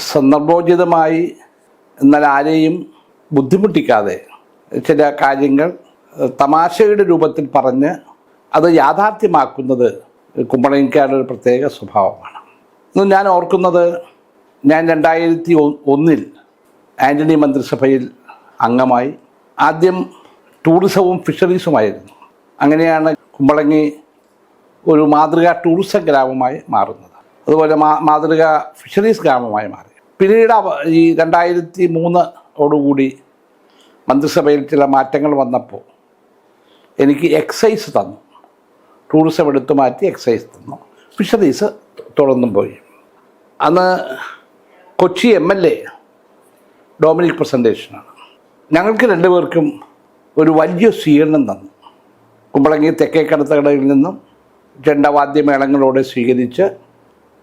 സന്ദർഭോചിതമായി എന്നാൽ ആരെയും ബുദ്ധിമുട്ടിക്കാതെ ചില കാര്യങ്ങൾ തമാശയുടെ രൂപത്തിൽ പറഞ്ഞ് അത് യാഥാർത്ഥ്യമാക്കുന്നത് കുമ്പളങ്ങിക്കാരുടെ ഒരു പ്രത്യേക സ്വഭാവമാണ്. ഇന്ന് ഞാൻ ഓർക്കുന്നത് ഞാൻ രണ്ടായിരത്തി ഒന്നിൽ ആന്റണി മന്ത്രിസഭയിൽ അംഗമായി. ആദ്യം ടൂറിസവും ഫിഷറീസുമായിരുന്നു. അങ്ങനെയാണ് കുമ്പളങ്ങി ഒരു മാതൃകാ ടൂറിസം ഗ്രാമമായി മാറുന്നത്. അതുപോലെ മാതൃകാ ഫിഷറീസ് ഗ്രാമമായി മാറി. പിന്നീട് ഈ രണ്ടായിരത്തി മൂന്നോടുകൂടി മന്ത്രിസഭയിൽ ചില മാറ്റങ്ങൾ വന്നപ്പോൾ എനിക്ക് എക്സൈസ് തന്നു. ടൂറിസം എടുത്തു മാറ്റി എക്സൈസ് തന്നു. ഫിഷറീസ് തുടർന്നും പോയി. അന്ന് Kochi M L A Dominic പ്രസന്റേഷനാണ് ഞങ്ങൾക്ക് രണ്ടുപേർക്കും ഒരു വലിയ സ്വീകരണം തന്നു. കുമ്പളങ്ങി തെക്കേക്കടത്തകടയിൽ നിന്നും ചെണ്ടവാദ്യമേളങ്ങളോടെ സ്വീകരിച്ച്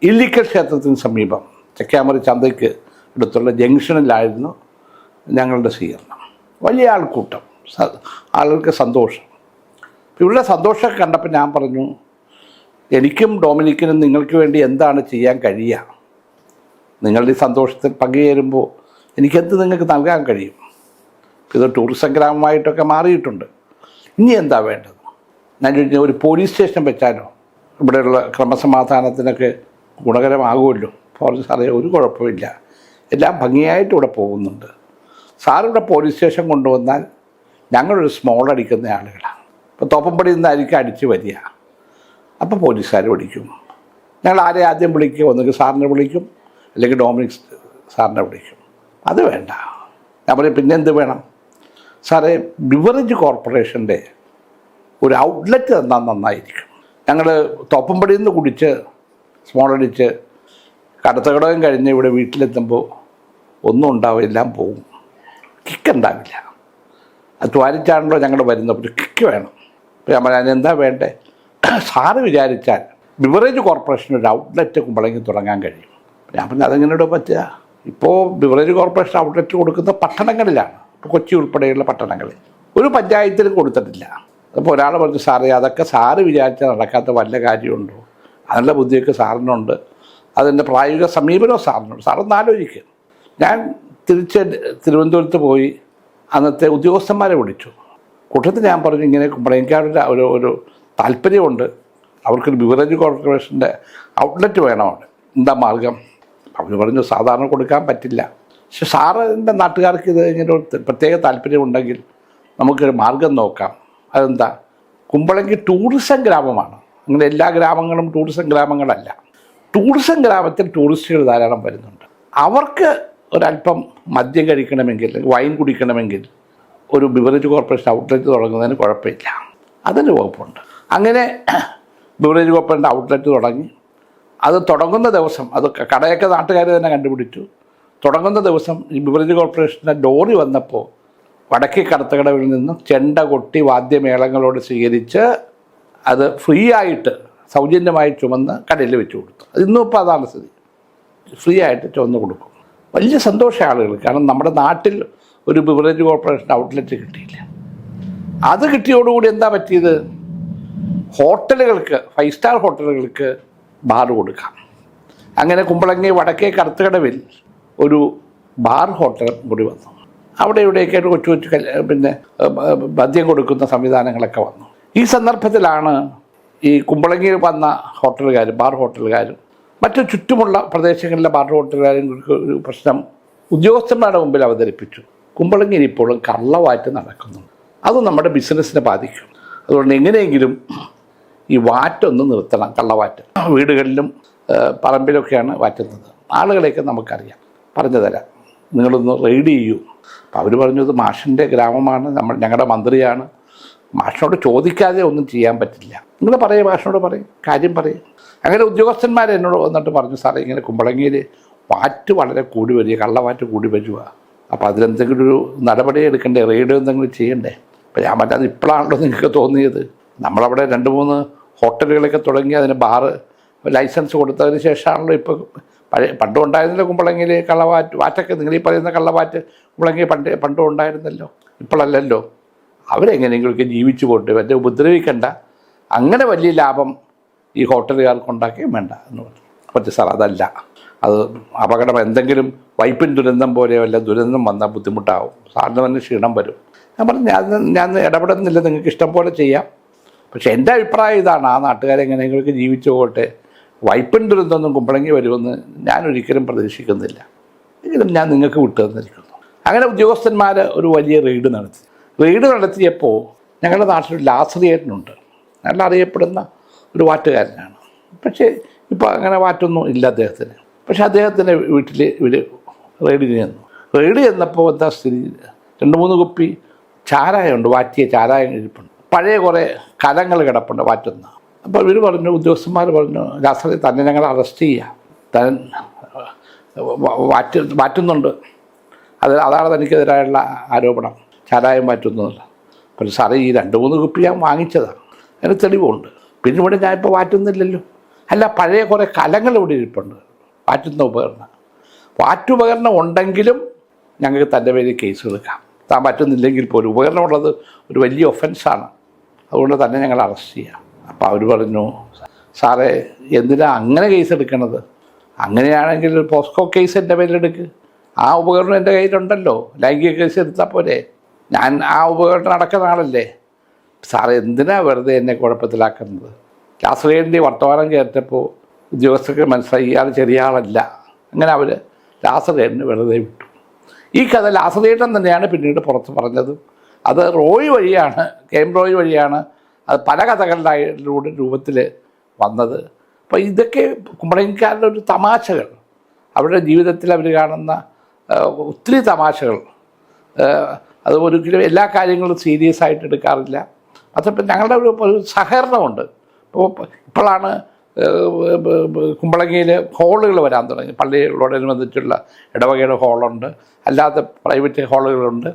ഇല്ലിക്കൽ ക്ഷേത്രത്തിന് സമീപം തെക്കാമറി ചന്തയ്ക്ക് അടുത്തുള്ള ജംഗ്ഷനിലായിരുന്നു ഞങ്ങളുടെ സ്വീകരണം. വലിയ ആൾക്കൂട്ടം. ആളുകൾക്ക് സന്തോഷം. ഇവരുടെ സന്തോഷമൊക്കെ കണ്ടപ്പോൾ ഞാൻ പറഞ്ഞു എനിക്കും ഡൊമിനിക്കിനും നിങ്ങൾക്ക് വേണ്ടി എന്താണ് ചെയ്യാൻ കഴിയുക? നിങ്ങളുടെ ഈ സന്തോഷത്തിൽ പങ്കുചേരുമ്പോൾ എനിക്കെന്ത് നിങ്ങൾക്ക് നൽകാൻ കഴിയും? ഇത് ടൂറിസം ഗ്രാമമായിട്ടൊക്കെ മാറിയിട്ടുണ്ട്. ഇനി എന്താ വേണ്ടത്? ഞാൻ ചോദിച്ചാൽ ഒരു പോലീസ് സ്റ്റേഷൻ വെച്ചാലോ? ഇവിടെയുള്ള ക്രമസമാധാനത്തിനൊക്കെ ഗുണകരമാകുമല്ലോ. പറഞ്ഞു സാറേ ഒരു കുഴപ്പമില്ല. എല്ലാം ഭംഗിയായിട്ട് ഇവിടെ പോകുന്നുണ്ട്. സാറിവിടെ പോലീസ് സ്റ്റേഷൻ കൊണ്ടുവന്നാൽ ഞങ്ങളൊരു സ്മോൾ അടിക്കുന്ന ആളുകളാണ് ഇപ്പോൾ തോപ്പമ്പടി നിന്നായിരിക്കും അടിച്ച് വരിക. അപ്പോൾ പോലീസുകാർ വിളിക്കും. ഞങ്ങൾ ആരെ ആദ്യം വിളിക്കുക ഒന്നുകിൽ സാറിനെ വിളിക്കും അല്ലെങ്കിൽ ഡോമിനിക് സാറിനെ വിളിക്കും. അത് വേണ്ട. ഞാൻ പറയും പിന്നെ എന്ത് വേണം? സാറേ ബിവറേജ് കോർപ്പറേഷന്റെ ഒരു ഔട്ട്ലെറ്റ് തന്നാൽ നന്നായിരിക്കും. ഞങ്ങൾ തോപ്പമ്പടിയിൽ നിന്ന് കുടിച്ച് സ്മോൾ അടിച്ച് കടത്തകടകം കഴിഞ്ഞ് ഇവിടെ വീട്ടിലെത്തുമ്പോൾ ഒന്നും ഉണ്ടാവും എല്ലാം പോവും കിക്ക് ഉണ്ടാവില്ല. അത് ത്വാരിച്ചാണല്ലോ ഞങ്ങൾ വരുന്നത്. ഒരു കിക്ക് വേണം. അപ്പോൾ ഞാൻ എന്താ വേണ്ടേ? സാറ് വിചാരിച്ചാൽ ബിവറേജ് കോർപ്പറേഷൻ ഒരു ഔട്ട്ലെറ്റ് കുമ്പളങ്ങി തുടങ്ങാൻ കഴിയും. ഞാൻ പറഞ്ഞു അതെങ്ങനെയോട് പറ്റുക? ഇപ്പോൾ ബിവറേജ് കോർപ്പറേഷൻ ഔട്ട്ലെറ്റ് കൊടുക്കുന്ന പട്ടണങ്ങളിലാണ്. ഇപ്പോൾ കൊച്ചി ഉൾപ്പെടെയുള്ള പട്ടണങ്ങളിൽ ഒരു പഞ്ചായത്തിലും കൊടുത്തിട്ടില്ല. അപ്പോൾ ഒരാൾ പറഞ്ഞു സാറേ അതൊക്കെ സാറ് വിചാരിച്ചാൽ നടക്കാത്ത വല്ല കാര്യമുണ്ടോ? അതിനുള്ള ബുദ്ധിയൊക്കെ സാറിനുണ്ട്. അതിന്റെ പ്രായോഗിക സമീപനവും സാറിനുണ്ട് സാറൊന്ന് ആലോചിക്കുക ഞാൻ തിരിച്ച് തിരുവനന്തപുരത്ത് പോയി അന്നത്തെ ഉദ്യോഗസ്ഥന്മാരെ വിളിച്ചു. കൂട്ടത്തിൽ ഞാൻ പറഞ്ഞു ഇങ്ങനെ കുമ്പളേങ്കാരുടെ ഒരു ഒരു താല്പര്യമുണ്ട്. അവർക്കൊരു ബിവറേജ് കോർപ്പറേഷന്റെ ഔട്ട്ലെറ്റ് വേണമാണ്. എന്താ മാർഗം? അവർ പറഞ്ഞു സാധാരണ കൊടുക്കാൻ പറ്റില്ല. പക്ഷെ സാറിന്റെ നാട്ടുകാർക്ക് ഇത് ഇങ്ങനെ ഒരു പ്രത്യേക താല്പര്യമുണ്ടെങ്കിൽ നമുക്കൊരു മാർഗം നോക്കാം. അതെന്താ? കുമ്പളങ്കി ടൂറിസം ഗ്രാമമാണ്. അങ്ങനെ എല്ലാ ഗ്രാമങ്ങളും ടൂറിസം ഗ്രാമങ്ങളല്ല. ടൂറിസം ഗ്രാമത്തിൽ ടൂറിസ്റ്റുകൾ ധാരാളം വരുന്നുണ്ട്. അവർക്ക് ഒരല്പം മദ്യം കഴിക്കണമെങ്കിൽ വൈൻ കുടിക്കണമെങ്കിൽ ഒരു ബിവറേജ് കോർപ്പറേഷൻ ഔട്ട്ലെറ്റ് തുടങ്ങുന്നതിന് കുഴപ്പമില്ല. അതിന്റെ വകുപ്പുണ്ട്. അങ്ങനെ ബിവറേജ് കോർപ്പറേഷൻ ഔട്ട്ലെറ്റ് തുടങ്ങി. അത് തുടങ്ങുന്ന ദിവസം അത് കടയൊക്കെ നാട്ടുകാർ തന്നെ കണ്ടുപിടിച്ചു. തുടങ്ങുന്ന ദിവസം ഈ ബിവറേജ് കോർപ്പറേഷന്റെ ലോറി വന്നപ്പോൾ വടക്കേ കടത്തകടവിൽ നിന്നും ചെണ്ട കൊട്ടി വാദ്യമേളങ്ങളോട് സ്വീകരിച്ച് അത് ഫ്രീ ആയിട്ട് സൗജന്യമായി ചുമന്ന് കടയിൽ വെച്ച് കൊടുത്തു. ഇന്നും ഇപ്പോൾ അതാണ് സ്ഥിതി. ഫ്രീ ആയിട്ട് ചുമന്ന് കൊടുക്കും. വലിയ സന്തോഷം ആളുകൾ. കാരണം നമ്മുടെ നാട്ടിൽ ഒരു ബിവറേജ് കോർപ്പറേഷൻ ഔട്ട്ലെറ്റ് കിട്ടിയില്ല. അത് കിട്ടിയോടുകൂടി എന്താ പറ്റിയത്? ഹോട്ടലുകൾക്ക് ഫൈവ് സ്റ്റാർ ഹോട്ടലുകൾക്ക് ബാർ കൊടുക്കാം. അങ്ങനെ കുമ്പളങ്ങി വടക്കേ കറുത്തുകടവിൽ ഒരു ബാർ ഹോട്ടൽ കൂടി വന്നു. അവിടെ ഇവിടെയൊക്കെ ഒരു കൊച്ചു കൊച്ചു പിന്നെ മദ്യം കൊടുക്കുന്ന സംവിധാനങ്ങളൊക്കെ വന്നു. ഈ സന്ദർഭത്തിലാണ് ഈ കുമ്പളങ്ങിയിൽ വന്ന ഹോട്ടലുകാരും ബാർ ഹോട്ടലുകാരും മറ്റു ചുറ്റുമുള്ള പ്രദേശങ്ങളിലെ ബാർ ഹോട്ടലുകാരും ഒരു പ്രശ്നം ഉദ്യോഗസ്ഥന്മാരുടെ മുമ്പിൽ അവതരിപ്പിച്ചു. കുമ്പളങ്ങിയിൽ ഇപ്പോഴും കള്ളവാറ്റ് നടക്കുന്നുണ്ട്. അത് നമ്മുടെ ബിസിനസ്സിനെ ബാധിക്കും. അതുകൊണ്ട് എങ്ങനെയെങ്കിലും ഈ വാറ്റൊന്ന് നിർത്തണം കള്ളവാറ്റ്. വീടുകളിലും പറമ്പിലൊക്കെയാണ് വാറ്റുന്നത്. ആളുകളെയൊക്കെ നമുക്കറിയാം. പറഞ്ഞു തരാം. നിങ്ങളൊന്ന് റെയ്ഡ് ചെയ്യൂ. അപ്പോൾ അവർ പറഞ്ഞു മാഷിന്റെ ഗ്രാമമാണ് നമ്മൾ ഞങ്ങളുടെ മന്ത്രിയാണ്. മാഷിനോട് ചോദിക്കാതെ ഒന്നും ചെയ്യാൻ പറ്റില്ല. നിങ്ങൾ പറയും മാഷിനോട് പറയും കാര്യം പറയും. അങ്ങനെ ഉദ്യോഗസ്ഥന്മാർ എന്നോട് വന്നിട്ട് പറഞ്ഞു സാറേ ഇങ്ങനെ കുമ്പളങ്ങിയിൽ വാറ്റ് വളരെ കൂടി വരിക കള്ളവാറ്റ് കൂടി വരിക. അപ്പോൾ അതിലെന്തെങ്കിലും ഒരു നടപടി എടുക്കണ്ടേ? റെയ്ഡ് എന്തെങ്കിലും ചെയ്യണ്ടേ? അപ്പോൾ ഞാൻ പറ്റാതെ ഇപ്പോഴാണല്ലോ നിങ്ങൾക്ക് തോന്നിയത്. നമ്മളവിടെ രണ്ട് മൂന്ന് ഹോട്ടലുകളൊക്കെ തുടങ്ങി അതിന് ബാറ് ലൈസൻസ് കൊടുത്തതിന് ശേഷമാണല്ലോ ഇപ്പോൾ പഴയ പണ്ടും ഉണ്ടായിരുന്നല്ലോ കുമ്പളങ്ങിയിൽ കള്ളവാറ്റ് വാറ്റൊക്കെ നിങ്ങൾ ഈ പറയുന്ന കള്ളവാറ്റ് കുമ്പളങ്ങി പണ്ട് പണ്ടും ഉണ്ടായിരുന്നല്ലോ. ഇപ്പോഴല്ലല്ലോ അവരെങ്ങനെയെങ്കിലുമൊക്കെ ജീവിച്ചു പോട്ടെ എന്നെ ഉപദ്രവിക്കണ്ട. അങ്ങനെ വലിയ ലാഭം ഈ ഹോട്ടലുകാർക്ക് ഉണ്ടാക്കുകയും വേണ്ട എന്ന് പറഞ്ഞു. പറ്റും സാർ അതല്ല. അത് അപകടം എന്തെങ്കിലും വൈപ്പിൻ ദുരന്തം പോലെയോ അല്ല ദുരന്തം വന്നാൽ ബുദ്ധിമുട്ടാവും. സാറിന് തന്നെ ക്ഷീണം വരും. ഞാൻ പറഞ്ഞു ഞാൻ ഞാൻ ഇടപെടുന്നില്ല നിങ്ങൾക്ക് ഇഷ്ടം പോലെ ചെയ്യാം. പക്ഷേ എന്റെ അഭിപ്രായം ഇതാണ് ആ നാട്ടുകാരെങ്ങനെയെങ്കിലും ജീവിച്ചു പോകട്ടെ വൈപ്പിൻ ദുരന്തമൊന്നും കുമ്പളങ്ങി വരുമെന്ന് ഞാൻ ഒരിക്കലും പ്രതീക്ഷിക്കുന്നില്ല. എങ്കിലും ഞാൻ നിങ്ങൾക്ക് വിട്ടു തന്നിരിക്കുന്നു. അങ്ങനെ ഉദ്യോഗസ്ഥന്മാർ ഒരു വലിയ റെയ്ഡ് നടത്തി. റെയ്ഡ് നടത്തിയപ്പോൾ ഞങ്ങളുടെ നാട്ടിൽ ലാസറിയേറ്റനുണ്ട് നല്ല അറിയപ്പെടുന്ന ഒരു വാറ്റുകാരനാണ്. പക്ഷേ ഇപ്പോൾ അങ്ങനെ വാറ്റൊന്നും ഇല്ല അദ്ദേഹത്തിന്. പക്ഷേ അദ്ദേഹത്തിന്റെ വീട്ടിൽ ഇവർ റെയ്ഡിന് ചെന്നു. റെയ്ഡ് ചെന്നപ്പോൾ എന്താ സ്ഥിതി? രണ്ട് മൂന്ന് കുപ്പി ചാരായമുണ്ട് വാറ്റിയ ചാരായം ഇരിപ്പുണ്ട്. പഴയ കുറേ കലങ്ങൾ കിടപ്പുണ്ട് വാറ്റുന്ന. അപ്പോൾ ഇവർ പറഞ്ഞു ഉദ്യോഗസ്ഥന്മാർ പറഞ്ഞു ലാസറി തന്നെ ഞങ്ങൾ അറസ്റ്റ് ചെയ്യാം. താൻ വാറ്റ് വാറ്റുന്നുണ്ട്. അത് അതാണ് തനിക്കെതിരായുള്ള ആരോപണം. ചാരായം മാറ്റുന്നതല്ല. പക്ഷേ സാറേ ഈ രണ്ട് മൂന്ന് കുപ്പി ഞാൻ വാങ്ങിച്ചതാണ് അതിന് തെളിവുണ്ട്. പിന്നെ ഇവിടെ ഞാൻ ഇപ്പോൾ വാറ്റുന്നില്ലല്ലോ. അല്ല പഴയ കുറേ കലങ്ങൾ ഇവിടെ ഇരിപ്പുണ്ട്. വാറ്റുന്ന ഉപകരണം. വാറ്റുപകരണം ഉണ്ടെങ്കിലും ഞങ്ങൾക്ക് തന്റെ പേരിൽ കേസ് എടുക്കാം. താൻ പറ്റുന്നില്ലെങ്കിൽ പോലും ഉപകരണം ഉള്ളത് ഒരു വലിയ ഒഫൻസാണ്. അതുകൊണ്ട് തന്നെ ഞങ്ങൾ അറസ്റ്റ് ചെയ്യാം. അപ്പോൾ അവർ പറഞ്ഞു സാറേ എന്തിനാ അങ്ങനെ കേസ് എടുക്കണത്? അങ്ങനെയാണെങ്കിൽ പോസ്കോ കേസ് എന്റെ പേരിലെടുക്ക് ആ ഉപകരണം എന്റെ കയ്യിലുണ്ടല്ലോ. ലൈംഗിക കേസ് എടുത്താൽ പോരെ. ഞാൻ ആ ഉപകരണം നടക്കുന്ന ആളല്ലേ? സാർ എന്തിനാ വെറുതെ എന്നെ കുഴപ്പത്തിലാക്കുന്നത്? രാസവേണ്ടി വർത്തമാനം കേട്ടപ്പോൾ ഉദ്യോഗസ്ഥർക്ക് മനസ്സിലായി ഇയാൾ ചെറിയ ആളല്ല. അങ്ങനെ അവർ ലാസറേഡിന് വെറുതെ വിട്ടു. ഈ കഥ ലാസറേട്ടൻ തന്നെയാണ് പിന്നീട് പുറത്ത് പറഞ്ഞത്. അത് റോയ് വഴിയാണ് കെയിം റോയ് വഴിയാണ് അത് പല കഥകളിലൂടെ രൂപത്തിൽ വന്നത്. അപ്പോൾ ഇതൊക്കെ കുമ്പളങ്ങിക്കാരുടെ ഒരു തമാശകൾ. അവരുടെ ജീവിതത്തിൽ അവർ കാണുന്ന ഒത്തിരി തമാശകൾ. അത് ഒരിക്കലും എല്ലാ കാര്യങ്ങളും സീരിയസ് ആയിട്ട് എടുക്കാറില്ല. അതപ്പോൾ ഞങ്ങളുടെ ഒരു ഒരു സഹകരണമുണ്ട്. ഇപ്പോൾ ഇപ്പോഴാണ് കുമ്പളങ്ങിയിൽ ഹോളുകൾ വരാൻ തുടങ്ങി. പള്ളികളോടനുബന്ധിച്ചുള്ള ഇടവകയുടെ ഹോളുണ്ട്. അല്ലാത്ത പ്രൈവറ്റ് ഹോളുകളുണ്ട്.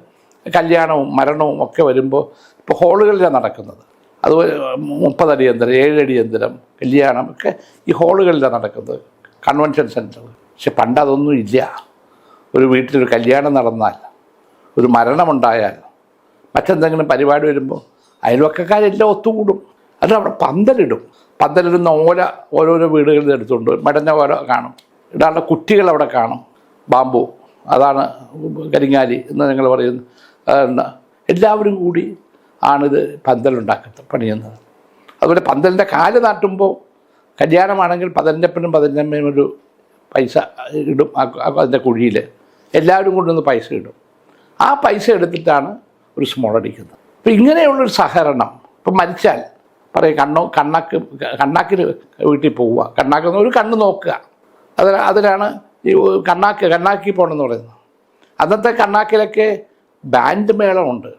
കല്യാണവും മരണവും ഒക്കെ വരുമ്പോൾ ഇപ്പോൾ ഹോളുകളിലാണ് നടക്കുന്നത്. അത് മുപ്പതടി യന്ത്രം ഏഴടി യന്ത്രം കല്യാണം ഒക്കെ ഈ ഹോളുകളിലാണ് നടക്കുന്നത്. കൺവെൻഷൻ സെന്റർ പക്ഷെ പണ്ട് അതൊന്നും ഇല്ല. ഒരു വീട്ടിലൊരു കല്യാണം നടന്നാൽ ഒരു മരണമുണ്ടായാൽ മറ്റെന്തെങ്കിലും പരിപാടി വരുമ്പോൾ അയൽവക്കക്കാരെല്ലാം ഒത്തുകൂടും. അത് അവിടെ പന്തലിടും. പന്തലിടുന്ന ഓല ഓരോരോ വീടുകളിൽ എടുത്തുകൊണ്ട് മടഞ്ഞ ഓല കാണും. ഇടാനുള്ള കുട്ടികൾ അവിടെ കാണും. ബാമ്പു. അതാണ് കരിങ്ങാലി എന്ന് ഞങ്ങൾ പറയുന്നു അതാണ് എല്ലാവരും കൂടി ആണിത് പന്തലുണ്ടാക്കുന്നത് പണിയുന്നത്. അതുപോലെ പന്തലിന്റെ കാൽ നാട്ടുമ്പോൾ കല്യാണമാണെങ്കിൽ പതിനഞ്ചപ്പനും പതിനഞ്ചമ്മയും ഒരു പൈസ ഇടും അതിന്റെ കുഴിയിൽ. എല്ലാവരും കൊണ്ടുവന്ന് പൈസ ഇടും. ആ പൈസ എടുത്തിട്ടാണ് ഒരു സ്മോൾ അടിക്കുന്നത്. അപ്പം ഇങ്ങനെയുള്ളൊരു സഹകരണം ഇപ്പം മരിച്ചാൽ പറയും കണ്ണോ കണ്ണാക്ക് കണ്ണാക്കിന് വീട്ടിൽ പോവുക. കണ്ണാക്കുന്ന ഒരു കണ്ണ് നോക്കുക. അത് അതിലാണ് ഈ കണ്ണാക്ക് കണ്ണാക്കി പോകണമെന്ന് പറയുന്നത്. അന്നത്തെ കണ്ണാക്കിലൊക്കെ ബാൻഡ് മേളമുണ്ട്.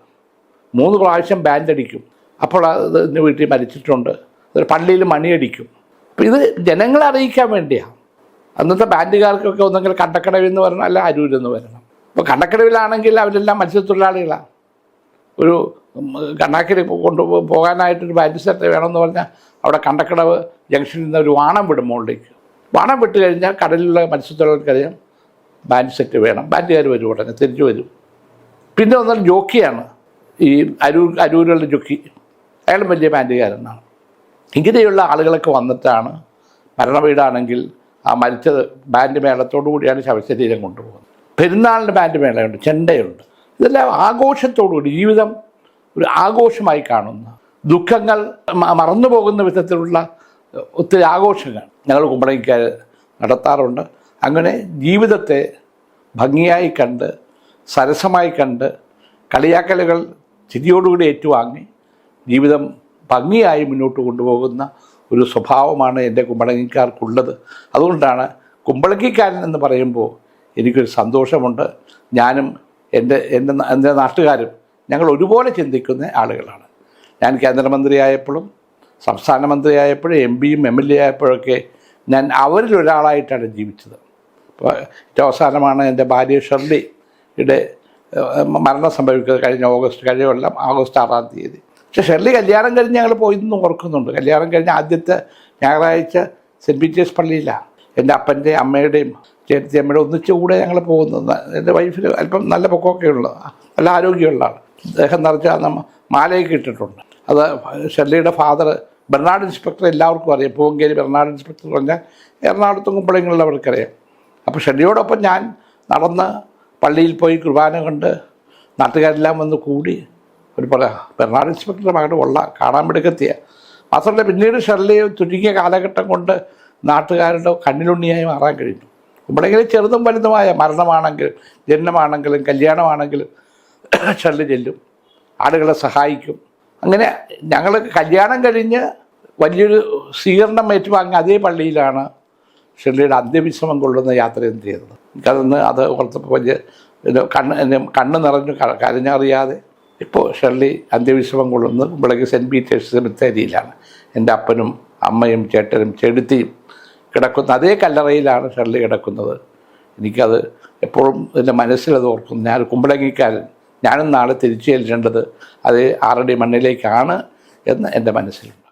മൂന്ന് പ്രാവശ്യം ബാൻഡ് അടിക്കും. അപ്പോൾ അത് വീട്ടിൽ മരിച്ചിട്ടുണ്ട്. ഒരു പള്ളിയിൽ മണിയടിക്കും. അപ്പം ഇത് ജനങ്ങളെ അറിയിക്കാൻ വേണ്ടിയാണ് അന്നത്തെ ബാൻഡുകാർക്കൊക്കെ ഒന്നെങ്കിൽ കണ്ടക്കടവിൽ നിന്ന് വരണം അല്ല അരൂരിൽ നിന്ന് വരണം. ഇപ്പോൾ കണ്ടക്കടവിലാണെങ്കിൽ അവരെല്ലാം മത്സ്യത്തൊഴിലാളികളാണ് ഒരു കണ്ണാക്കിൽ കൊണ്ടു പോകാനായിട്ടൊരു ബാറ്റ് സെറ്റ് വേണമെന്ന് പറഞ്ഞാൽ അവിടെ കണ്ടക്കടവ് ജംഗ്ഷനിൽ നിന്ന് ഒരു വാണം വിടും മുകളിലേക്ക്. വാണം വിട്ട് കഴിഞ്ഞാൽ കടലിലുള്ള മത്സ്യത്തൊഴിലാളികൾക്കറിയാം ബാൻഡ് സെറ്റ് വേണം. ബാൻഡുകാർ വരും ഉടനെ തിരിച്ചു വരും. പിന്നെ ഒന്നാൽ ജോക്കിയാണ്. ഈ അരൂർ അരൂരുള്ള ജോക്കി. അയാളും വലിയ ബാൻഡുകാരനാണ്. ഇങ്ങനെയുള്ള ആളുകളൊക്കെ വന്നിട്ടാണ് മരണവീടാണെങ്കിൽ ആ മരിച്ചത് ബാൻഡ് മേളത്തോടു കൂടിയാണ് ശവശരീരം കൊണ്ടുപോകുന്നത്. പെരുന്നാളിന് ബാൻഡ് മേളയുണ്ട് ചെണ്ടയുണ്ട്. ഇതെല്ലാം ആഘോഷത്തോടുകൂടി ജീവിതം ഒരു ആഘോഷമായി കാണുന്നു. ദുഃഖങ്ങൾ മറന്നു പോകുന്ന വിധത്തിലുള്ള ഒത്തിരി ആഘോഷങ്ങൾ ഞങ്ങൾ കുമ്പളങ്ങിക്കാർ നടത്താറുണ്ട്. അങ്ങനെ ജീവിതത്തെ ഭംഗിയായി കണ്ട് സരസമായി കണ്ട് കളിയാക്കലുകൾ ചിരിയോടുകൂടി ഏറ്റുവാങ്ങി ജീവിതം ഭംഗിയായി മുന്നോട്ട് കൊണ്ടുപോകുന്ന ഒരു സ്വഭാവമാണ് എന്റെ കുമ്പളങ്ങിക്കാർക്കുള്ളത്. അതുകൊണ്ടാണ് കുമ്പളങ്ങിക്കാരൻ എന്ന് പറയുമ്പോൾ എനിക്കൊരു സന്തോഷമുണ്ട്. ഞാനും എന്റെ എന്റെ എന്റെ നാട്ടുകാരും ഞങ്ങൾ ഒരുപോലെ ചിന്തിക്കുന്ന ആളുകളാണ്. ഞാൻ കേന്ദ്രമന്ത്രിയായപ്പോഴും സംസ്ഥാന മന്ത്രിയായപ്പോഴും എം പിയും എം എൽ എ ആയപ്പോഴൊക്കെ ഞാൻ അവരിൽ ഒരാളായിട്ടാണ് ജീവിച്ചത്. ഇപ്പോൾ ഏറ്റവും അവസാനമാണ് എന്റെ ഭാര്യ ഷെർലിയുടെ മരണം സംഭവിക്കുന്നത് കഴിഞ്ഞ ഓഗസ്റ്റ് കഴിഞ്ഞ കൊല്ലം ആഗസ്റ്റ് ആറാം തീയതി. പക്ഷേ ഷെർലി കല്യാണം കഴിഞ്ഞ് ഞങ്ങൾ പോയിരുന്നു ഓർക്കുന്നുണ്ട്. കല്യാണം കഴിഞ്ഞ ആദ്യത്തെ ഞായറാഴ്ച സെന്റ് പീറ്റേഴ്സ് പള്ളിയിലാണ്. എന്റെ അപ്പന്റെയും അമ്മയുടെയും ചേട്ടത്തി അമ്മയുടെ ഒന്നിച്ച് കൂടെ ഞങ്ങൾ പോകുന്നത്. എന്റെ വൈഫിൽ അല്പം നല്ല പൊക്കമൊക്കെ ഉള്ള നല്ല ആരോഗ്യമുള്ള ആൾ അദ്ദേഹം നിറച്ച നമ്മ മാലയൊക്കെ ഇട്ടിട്ടുണ്ട്. അത് ഷെല്ലിയുടെ ഫാദർ ബെർണാഡ് ഇൻസ്പെക്ടർ എല്ലാവർക്കും അറിയാം. പൂവങ്കേരി ബെർണാഡ് ഇൻസ്പെക്ടർ പറഞ്ഞാൽ എറണാകുളത്തും കുമ്പളങ്ങളിലവർക്കറിയാം അപ്പോൾ ഷെല്ലിയോടൊപ്പം ഞാൻ നടന്ന് പള്ളിയിൽ പോയി കുർബാന കണ്ട് നാട്ടുകാരെല്ലാം വന്ന് കൂടി ഒരു പറ ബെർണാഡ് ഇൻസ്പെക്ടറുടെ മകൻ ഉള്ള കാണാൻ മിടുക്കെത്തിയ മാത്രമല്ല പിന്നീട് ഷെല്ലിയെ ചുരുങ്ങിയ കാലഘട്ടം കൊണ്ട് നാട്ടുകാരുടെ കണ്ണിലുണ്ണിയായി മാറാൻ കഴിഞ്ഞു. കുമ്പളെങ്കിലും ചെറുതും വലുതുമായ മരണമാണെങ്കിൽ ജനനമാണെങ്കിലും കല്യാണമാണെങ്കിലും ചെല്ലു ചെല്ലും. ആളുകളെ സഹായിക്കും. അങ്ങനെ ഞങ്ങൾ കല്യാണം കഴിഞ്ഞ് വലിയൊരു സ്വീകരണം ഏറ്റുവാങ്ങിയ അതേ പള്ളിയിലാണ് ഷെല്ലിയുടെ അന്ത്യവിശ്രമം കൊള്ളുന്ന യാത്ര യാത്രയും ചെയ്തത്. എനിക്കതൊന്ന് അത് ഓർത്തപ്പോൾ വലിയ കണ്ണ് കണ്ണ് നിറഞ്ഞു കരഞ്ഞറിയാതെ ഇപ്പോൾ ഷെർലി അന്ത്യവിശ്രമം കൊള്ളുന്നത് കുമ്പളയ്ക്ക് സെന്റ് പീറ്റേഴ്സ് സെമിത്തേരിയിലാണ്. എന്റെ അപ്പനും അമ്മയും ചേട്ടനും ചെടുത്തിയും കിടക്കുന്ന അതേ കല്ലറയിലാണ് ഷെർലി കിടക്കുന്നത്. എനിക്കത് എപ്പോഴും എന്റെ മനസ്സിലത് ഓർക്കുന്നു ഞാൻ കുമ്പളങ്ങിക്കാരൻ. ഞാനും നാളെ തിരിച്ചു ചെല്ലേണ്ടത് അത് ആറടി മണ്ണിലേക്കാണ് എന്ന് എന്റെ മനസ്സിലുണ്ട്.